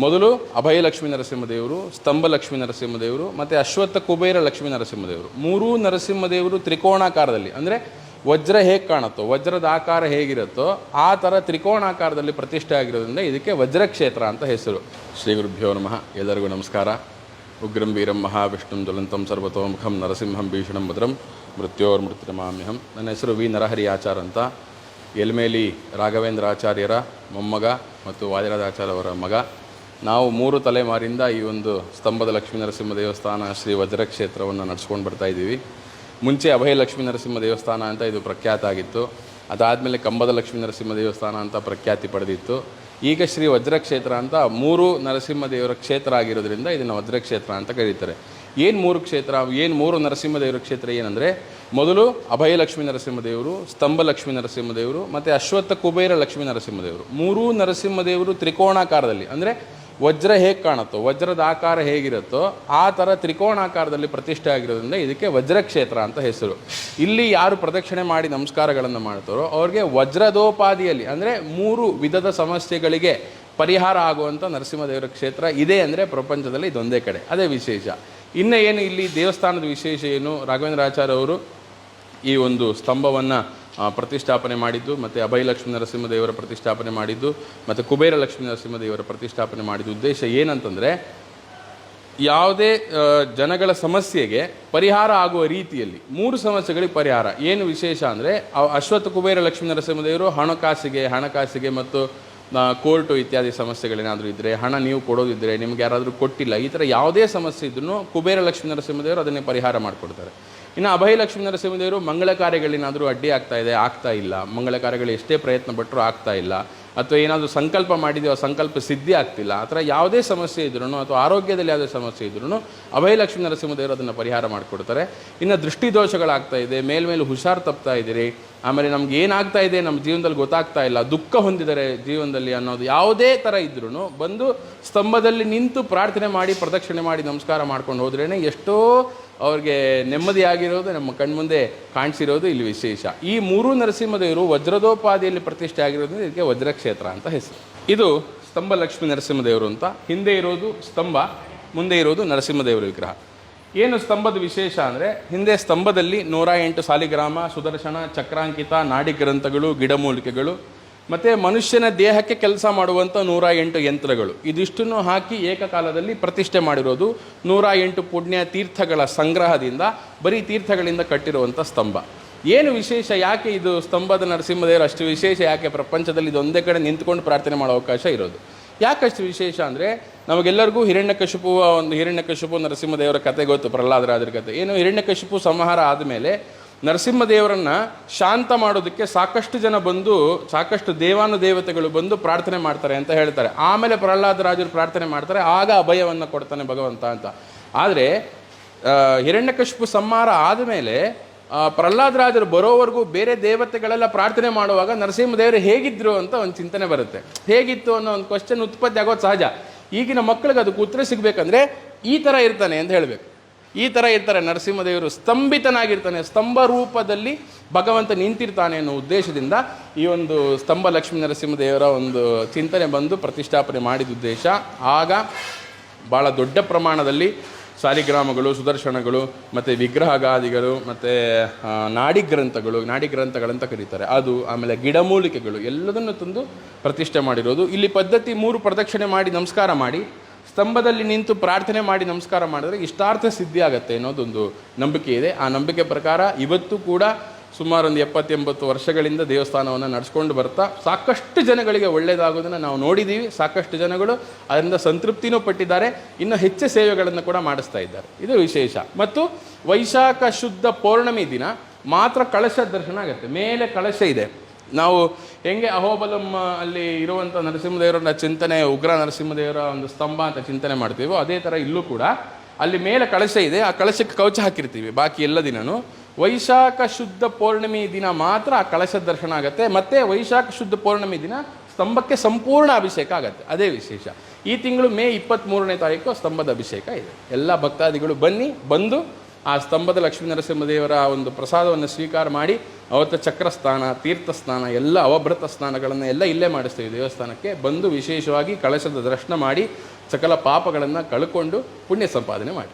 ಮೊದಲು ಅಭಯ ಲಕ್ಷ್ಮೀ ನರಸಿಂಹದೇವರು, ಸ್ತಂಭ ಲಕ್ಷ್ಮೀ ನರಸಿಂಹದೇವರು, ಮತ್ತು ಅಶ್ವತ್ಥ ಕುಬೇರ ಲಕ್ಷ್ಮೀ ನರಸಿಂಹದೇವರು. ಮೂರೂ ನರಸಿಂಹದೇವರು ತ್ರಿಕೋಣಾಕಾರದಲ್ಲಿ. ಅಂದರೆ ವಜ್ರ ಹೇಗೆ ಕಾಣುತ್ತೋ, ವಜ್ರದ ಆಕಾರ ಹೇಗಿರುತ್ತೋ, ಆ ಥರ ತ್ರಿಕೋಣಾಕಾರದಲ್ಲಿ ಪ್ರತಿಷ್ಠೆ ಆಗಿರೋದ್ರಿಂದ ಇದಕ್ಕೆ ವಜ್ರಕ್ಷೇತ್ರ ಅಂತ ಹೆಸರು. ಶ್ರೀ ಗುರುಭ್ಯೋ ನಮಃ. ಎಲ್ಲರಿಗೂ ನಮಸ್ಕಾರ. ಉಗ್ರಂ, ವೀರಂ, ಮಹಾವಿಷ್ಣುಂ ಜ್ವಲಂತಂ ಸರ್ವತೋಮುಖಂ, ನರಸಿಂಹಂ, ಭೀಷಣಂ, ಭದ್ರಂ ಮೃತ್ಯೋರ್ಮೃತ್ಯುಮಾಮ್ಯಹಂ ನನ್ನ ಹೆಸರು ವಿ. ನರಹರಿ ಆಚಾರ್ ಅಂತ. ಎಲ್ಮೇಲಿ ರಾಘವೇಂದ್ರ ಆಚಾರ್ಯರ ಮೊಮ್ಮಗ ಮತ್ತು ವಾದಿರಾಜಾಚಾರ್ಯ ಅವರ ಮಗ. ನಾವು ಮೂರು ತಲೆಮಾರಿಂದ ಈ ಒಂದು ಸ್ತಂಭದ ಲಕ್ಷ್ಮೀ ನರಸಿಂಹ ದೇವಸ್ಥಾನ ಶ್ರೀ ವಜ್ರಕ್ಷೇತ್ರವನ್ನು ನಡೆಸ್ಕೊಂಡು ಬರ್ತಾ ಇದ್ದೀವಿ. ಮುಂಚೆ ಅಭಯ ಲಕ್ಷ್ಮೀ ನರಸಿಂಹ ದೇವಸ್ಥಾನ ಅಂತ ಇದು ಪ್ರಖ್ಯಾತ ಆಗಿತ್ತು. ಅದಾದಮೇಲೆ ಕಂಬದ ಲಕ್ಷ್ಮೀ ನರಸಿಂಹ ದೇವಸ್ಥಾನ ಅಂತ ಪ್ರಖ್ಯಾತಿ ಪಡೆದಿತ್ತು. ಈಗ ಶ್ರೀ ವಜ್ರಕ್ಷೇತ್ರ ಅಂತ ಮೂರು ನರಸಿಂಹ ದೇವರ ಕ್ಷೇತ್ರ ಆಗಿರೋದ್ರಿಂದ ಇದನ್ನು ವಜ್ರಕ್ಷೇತ್ರ ಅಂತ ಕರೀತಾರೆ. ಏನು ಮೂರು ಕ್ಷೇತ್ರ, ಏನು ಮೂರು ನರಸಿಂಹ ದೇವರ ಕ್ಷೇತ್ರ ಏನಂದರೆ, ಮೊದಲು ಅಭಯ ಲಕ್ಷ್ಮೀ ನರಸಿಂಹದೇವರು ಸ್ತಂಭ ಲಕ್ಷ್ಮೀ ನರಸಿಂಹದೇವರು ಮತ್ತು ಅಶ್ವತ್ಥ ಕುಬೇರ ಲಕ್ಷ್ಮೀ ನರಸಿಂಹದೇವರು ಮೂರೂ ನರಸಿಂಹದೇವರು ತ್ರಿಕೋಣಾಕಾರದಲ್ಲಿ. ಅಂದರೆ ವಜ್ರ ಹೇಗೆ ಕಾಣುತ್ತೋ, ವಜ್ರದ ಆಕಾರ ಹೇಗಿರುತ್ತೋ, ಆ ಥರ ತ್ರಿಕೋಣಾಕಾರದಲ್ಲಿ ಪ್ರತಿಷ್ಠೆ ಆಗಿರೋದ್ರಿಂದ ಇದಕ್ಕೆ ವಜ್ರಕ್ಷೇತ್ರ ಅಂತ ಹೆಸರು. ಇಲ್ಲಿ ಯಾರು ಪ್ರದಕ್ಷಿಣೆ ಮಾಡಿ ನಮಸ್ಕಾರಗಳನ್ನು ಮಾಡ್ತಾರೋ, ಅವ್ರಿಗೆ ವಜ್ರದೋಪಾದಿಯಲ್ಲಿ, ಅಂದರೆ ಮೂರು ವಿಧದ ಸಮಸ್ಯೆಗಳಿಗೆ ಪರಿಹಾರ ಆಗುವಂಥ ನರಸಿಂಹದೇವರ ಕ್ಷೇತ್ರ ಇದೆ ಅಂದರೆ ಪ್ರಪಂಚದಲ್ಲಿ ಇದೊಂದೇ ಕಡೆ. ಅದೇ ವಿಶೇಷ. ಇನ್ನು ಏನು ಇಲ್ಲಿ ದೇವಸ್ಥಾನದ ವಿಶೇಷ ಏನು? ರಾಘವೇಂದ್ರಾಚಾರ್ಯ ಆಚಾರ್ಯವರು ಈ ಒಂದು ಸ್ತಂಭವನ್ನು ಪ್ರತಿಷ್ಠಾಪನೆ ಮಾಡಿದ್ದು, ಮತ್ತು ಅಭಯ ಲಕ್ಷ್ಮೀ ನರಸಿಂಹದೇವರ ಪ್ರತಿಷ್ಠಾಪನೆ ಮಾಡಿದ್ದು, ಮತ್ತು ಕುಬೇರ ಲಕ್ಷ್ಮೀ ನರಸಿಂಹದೇವರ ಪ್ರತಿಷ್ಠಾಪನೆ ಮಾಡಿದ ಉದ್ದೇಶ ಏನಂತಂದರೆ, ಯಾವುದೇ ಜನಗಳ ಸಮಸ್ಯೆಗೆ ಪರಿಹಾರ ಆಗುವ ರೀತಿಯಲ್ಲಿ, ಮೂರು ಸಮಸ್ಯೆಗಳಿಗೆ ಪರಿಹಾರ. ಏನು ವಿಶೇಷ ಅಂದರೆ ಅಶ್ವತ್ಥ ಕುಬೇರ ಲಕ್ಷ್ಮೀ ನರಸಿಂಹದೇವರು ಹಣಕಾಸಿಗೆ ಹಣಕಾಸಿಗೆ ಮತ್ತು ಕೋರ್ಟು ಇತ್ಯಾದಿ ಸಮಸ್ಯೆಗಳೇನಾದರೂ ಇದ್ದರೆ ಹಣ ನೀವು ಕೊಡೋದಿದ್ದರೆ ನಿಮ್ಗೆ ಯಾರಾದರೂ ಕೊಟ್ಟಿಲ್ಲ, ಈ ಥರ ಯಾವುದೇ ಸಮಸ್ಯೆ ಇದ್ರೂ ಕುಬೇರ ಲಕ್ಷ್ಮೀ ನರಸಿಂಹದೇವರು ಅದನ್ನೇ ಪರಿಹಾರ ಮಾಡಿಕೊಡ್ತಾರೆ. ಇನ್ನು ಅಭಯ ಲಕ್ಷ್ಮೀ ನರಸಿಂಹದೇವರು ಮಂಗಳ ಕಾರ್ಯಗಳೇನಾದರೂ ಅಡ್ಡಿ ಆಗ್ತಾ ಇದೆ, ಆಗ್ತಾ ಇಲ್ಲ. ಮಂಗಳ ಕಾರ್ಯಗಳು ಎಷ್ಟೇ ಪ್ರಯತ್ನ ಪಟ್ಟರೂ ಆಗ್ತಾ ಇಲ್ಲ. ಅಥವಾ ಏನಾದರೂ ಸಂಕಲ್ಪ ಮಾಡಿದೆಯೋ ಆ ಸಂಕಲ್ಪ ಸಿದ್ಧಿ ಆಗ್ತಿಲ್ಲ. ಆ ಥರ ಯಾವುದೇ ಸಮಸ್ಯೆ ಇದ್ರೂ ಅಥವಾ ಆರೋಗ್ಯದಲ್ಲಿ ಯಾವುದೇ ಸಮಸ್ಯೆ ಇದ್ರೂ ಅಭಯ ಲಕ್ಷ್ಮೀ ನರಸಿಂಹದೇವರು ಅದನ್ನು ಪರಿಹಾರ ಮಾಡಿಕೊಡ್ತಾರೆ. ಇನ್ನು ದೃಷ್ಟಿದೋಷಗಳಾಗ್ತಾ ಇದೆ ಮೇಲ್ಮೇಲೆ ಹುಷಾರು ತಪ್ತಾ ಇದ್ದೀರಿ. ಆಮೇಲೆ ನಮ್ಗೆ ಏನಾಗ್ತಾ ಇದೆ ನಮ್ಮ ಜೀವನದಲ್ಲಿ ಗೊತ್ತಾಗ್ತಾ ಇಲ್ಲ, ದುಃಖ ಹೊಂದಿದ್ದಾರೆ ಜೀವನದಲ್ಲಿ ಅನ್ನೋದು ಯಾವುದೇ ಥರ ಇದ್ರೂ ಬಂದು ಸ್ತಂಭದಲ್ಲಿ ನಿಂತು ಪ್ರಾರ್ಥನೆ ಮಾಡಿ, ಪ್ರದಕ್ಷಿಣೆ ಮಾಡಿ, ನಮಸ್ಕಾರ ಮಾಡ್ಕೊಂಡು ಹೋದ್ರೇ ಎಷ್ಟೋ ಅವ್ರಿಗೆ ನೆಮ್ಮದಿಯಾಗಿರೋದು, ನಮ್ಮ ಕಣ್ಮುಂದೆ ಕಾಣಿಸಿರೋದು ಇಲ್ಲಿ ವಿಶೇಷ. ಈ ಮೂರು ನರಸಿಂಹದೇವರು ವಜ್ರದೋಪಾದಿಯಲ್ಲಿ ಪ್ರತಿಷ್ಠೆ ಆಗಿರೋದ್ರಿಂದ ಇದಕ್ಕೆ ವಜ್ರಕ್ಷೇತ್ರ ಅಂತ ಹೆಸರು. ಇದು ಸ್ತಂಭ ಲಕ್ಷ್ಮೀ ನರಸಿಂಹದೇವರು ಅಂತ. ಹಿಂದೆ ಇರೋದು ಸ್ತಂಭ, ಮುಂದೆ ಇರೋದು ನರಸಿಂಹದೇವರ ವಿಗ್ರಹ. ಏನು ಸ್ತಂಭದ ವಿಶೇಷ ಅಂದರೆ, ಹಿಂದೆ ಸ್ತಂಭದಲ್ಲಿ ನೂರ ಎಂಟು ಸಾಲಿಗ್ರಾಮ, ಸುದರ್ಶನ, ಚಕ್ರಾಂಕಿತ, ನಾಡಿ ಗ್ರಂಥಗಳು, ಗಿಡಮೂಲಿಕೆಗಳು ಮತ್ತು ಮನುಷ್ಯನ ದೇಹಕ್ಕೆ ಕೆಲಸ ಮಾಡುವಂಥ ನೂರ ಎಂಟು ಯಂತ್ರಗಳು. ಇದಿಷ್ಟನ್ನು ಹಾಕಿ ಏಕಕಾಲದಲ್ಲಿ ಪ್ರತಿಷ್ಠೆ ಮಾಡಿರೋದು ನೂರ ಎಂಟು ಪುಣ್ಯ ತೀರ್ಥಗಳ ಸಂಗ್ರಹದಿಂದ, ಬರೀ ತೀರ್ಥಗಳಿಂದ ಕಟ್ಟಿರುವಂಥ ಸ್ತಂಭ. ಏನು ವಿಶೇಷ, ಯಾಕೆ ಇದು ಸ್ತಂಭದ ನರಸಿಂಹದೇವರು ಅಷ್ಟು ವಿಶೇಷ, ಯಾಕೆ ಪ್ರಪಂಚದಲ್ಲಿ ಇದೊಂದೇ ಕಡೆ ನಿಂತ್ಕೊಂಡು ಪ್ರಾರ್ಥನೆ ಮಾಡೋ ಅವಕಾಶ ಇರೋದು? ಯಾಕಷ್ಟು ವಿಶೇಷ ಅಂದರೆ, ನಮಗೆಲ್ಲರಿಗೂ ಹಿರಣ್ಯಕಶಿಪುವ, ಒಂದು ಹಿರಣ್ಯಕಶಿಪು ನರಸಿಂಹದೇವರ ಕತೆ ಗೊತ್ತು, ಪ್ರಹ್ಲಾದರಾಜರ ಕತೆ. ಏನು ಹಿರಣ್ಯಕಶಿಪು ಸಂಹಾರ ಆದಮೇಲೆ ನರಸಿಂಹದೇವರನ್ನ ಶಾಂತ ಮಾಡೋದಕ್ಕೆ ಸಾಕಷ್ಟು ಜನ ಬಂದು, ಸಾಕಷ್ಟು ದೇವಾನು ದೇವತೆಗಳು ಬಂದು ಪ್ರಾರ್ಥನೆ ಮಾಡ್ತಾರೆ ಅಂತ ಹೇಳ್ತಾರೆ. ಆಮೇಲೆ ಪ್ರಹ್ಲಾದರಾಜರು ಪ್ರಾರ್ಥನೆ ಮಾಡ್ತಾರೆ, ಆಗ ಅಭಯವನ್ನು ಕೊಡ್ತಾನೆ ಭಗವಂತ ಅಂತ. ಆದರೆ ಹಿರಣ್ಯಕಶಿಪು ಸಂಹಾರ ಆದಮೇಲೆ ಪ್ರಹ್ಲಾದರಾಜರು ಬರೋವರೆಗೂ ಬೇರೆ ದೇವತೆಗಳೆಲ್ಲ ಪ್ರಾರ್ಥನೆ ಮಾಡುವಾಗ ನರಸಿಂಹದೇವರು ಹೇಗಿದ್ರು ಅಂತ ಒಂದು ಚಿಂತನೆ ಬರುತ್ತೆ. ಹೇಗಿತ್ತು ಅನ್ನೋ ಒಂದು ಕ್ವಶನ್ ಉತ್ಪತ್ತಿ ಆಗೋದು ಸಹಜ. ಈಗಿನ ಮಕ್ಕಳಿಗೆ ಅದಕ್ಕೆ ಉತ್ತರ ಸಿಗಬೇಕಂದ್ರೆ ಈ ಥರ ಇರ್ತಾನೆ ಅಂತ ಹೇಳಬೇಕು. ಈ ಥರ ಇರ್ತಾರೆ ನರಸಿಂಹದೇವರು ಸ್ತಂಭಿತನಾಗಿರ್ತಾನೆ, ಸ್ತಂಭ ರೂಪದಲ್ಲಿ ಭಗವಂತ ನಿಂತಿರ್ತಾನೆ ಅನ್ನೋ ಉದ್ದೇಶದಿಂದ ಈ ಒಂದು ಸ್ತಂಭ ಲಕ್ಷ್ಮೀ ನರಸಿಂಹದೇವರ ಒಂದು ಚಿಂತನೆ ಬಂದು ಪ್ರತಿಷ್ಠಾಪನೆ ಮಾಡಿದ ಉದ್ದೇಶ. ಆಗ ಭಾಳ ದೊಡ್ಡ ಪ್ರಮಾಣದಲ್ಲಿ ಸಾಲಿಗ್ರಾಮಗಳು ಸುದರ್ಶನಗಳು, ಮತ್ತು ವಿಗ್ರಹಗಾದಿಗಳು, ಮತ್ತು ನಾಡಿ ಗ್ರಂಥಗಳು, ನಾಡಿ ಗ್ರಂಥಗಳಂತ ಕರೀತಾರೆ. ಅದು ಆಮೇಲೆ ಗಿಡಮೂಲಿಕೆಗಳು ಎಲ್ಲದನ್ನು ತಂದು ಪ್ರತಿಷ್ಠೆ ಮಾಡಿರೋದು. ಇಲ್ಲಿ ಪದ್ಧತಿ ಮೂರು ಪ್ರದಕ್ಷಿಣೆ ಮಾಡಿ, ನಮಸ್ಕಾರ ಮಾಡಿ. ಸ್ತಂಭದಲ್ಲಿ ನಿಂತು ಪ್ರಾರ್ಥನೆ ಮಾಡಿ ನಮಸ್ಕಾರ ಮಾಡಿದ್ರೆ ಇಷ್ಟಾರ್ಥ ಸಿದ್ಧಿ ಆಗುತ್ತೆ ಅನ್ನೋದೊಂದು ನಂಬಿಕೆ ಇದೆ. ಆ ನಂಬಿಕೆ ಪ್ರಕಾರ ಇವತ್ತು ಕೂಡ ಸುಮಾರು ಒಂದು ಎಪ್ಪತ್ತೆಂಬತ್ತು ವರ್ಷಗಳಿಂದ ದೇವಸ್ಥಾನವನ್ನು ನಡೆಸ್ಕೊಂಡು ಬರ್ತಾ, ಸಾಕಷ್ಟು ಜನಗಳಿಗೆ ಒಳ್ಳೆಯದಾಗೋದನ್ನು ನಾವು ನೋಡಿದ್ದೀವಿ ಸಾಕಷ್ಟು ಜನಗಳು ಅದರಿಂದ ಸಂತೃಪ್ತಿನೂ ಪಟ್ಟಿದ್ದಾರೆ. ಇನ್ನು ಹೆಚ್ಚು ಸೇವೆಗಳನ್ನು ಕೂಡ ಮಾಡಿಸ್ತಾ ಇದ್ದಾರೆ. ಇದು ವಿಶೇಷ. ಮತ್ತು ವೈಶಾಖ ಶುದ್ಧ ಪೌರ್ಣಮಿ ದಿನ ಮಾತ್ರ ಕಳಶ ದರ್ಶನ ಆಗುತ್ತೆ. ಮೇಲೆ ಕಳಶ ಇದೆ. ನಾವು ಹೆಂಗೆ ಅಹೋಬಲಂ ಅಲ್ಲಿ ಇರುವಂಥ ನರಸಿಂಹದೇವರ ಚಿಂತನೆ, ಉಗ್ರ ನರಸಿಂಹದೇವರ ಒಂದು ಸ್ತಂಭ ಅಂತ ಚಿಂತನೆ ಮಾಡ್ತೀವೋ, ಅದೇ ಥರ ಇಲ್ಲೂ ಕೂಡ ಅಲ್ಲಿ ಮೇಲೆ ಕಳಶ ಇದೆ. ಆ ಕಳಶಕ್ಕೆ ಕವಚ ಹಾಕಿರ್ತೀವಿ ಬಾಕಿ ಎಲ್ಲ ದಿನನೂ. ವೈಶಾಖ ಶುದ್ಧ ಪೌರ್ಣಮಿ ದಿನ ಮಾತ್ರ ಆ ಕಳಶ ದರ್ಶನ ಆಗುತ್ತೆ. ಮತ್ತೆ ವೈಶಾಖ ಶುದ್ಧ ಪೌರ್ಣಮಿ ದಿನ ಸ್ತಂಭಕ್ಕೆ ಸಂಪೂರ್ಣ ಅಭಿಷೇಕ ಆಗುತ್ತೆ. ಅದೇ ವಿಶೇಷ. ಈ ತಿಂಗಳು ಮೇ ಇಪ್ಪತ್ತ್ಮೂರನೇ ತಾರೀಕು ಸ್ತಂಭದ ಅಭಿಷೇಕ ಇದೆ. ಎಲ್ಲ ಭಕ್ತಾದಿಗಳು ಬನ್ನಿ, ಬಂದು ಆ ಸ್ತಂಭದ ಲಕ್ಷ್ಮೀ ನರಸಿಂಹದೇವರ ಒಂದು ಪ್ರಸಾದವನ್ನು ಸ್ವೀಕಾರ ಮಾಡಿ ಅವತ್ತು ಚಕ್ರ ಸ್ಥಾನ ತೀರ್ಥ ಸ್ನಾನ ಎಲ್ಲ ಅವಭೃತ ಸ್ನಾನಗಳನ್ನು ಎಲ್ಲ ಇಲ್ಲೇ ಮಾಡಿಸ್ತೀವಿ ದೇವಸ್ಥಾನಕ್ಕೆ ಬಂದು ವಿಶೇಷವಾಗಿ ಕಳಶದ ದರ್ಶನ ಮಾಡಿ ಸಕಲ ಪಾಪಗಳನ್ನು ಕಳ್ಕೊಂಡು ಪುಣ್ಯ ಸಂಪಾದನೆ ಮಾಡಿ.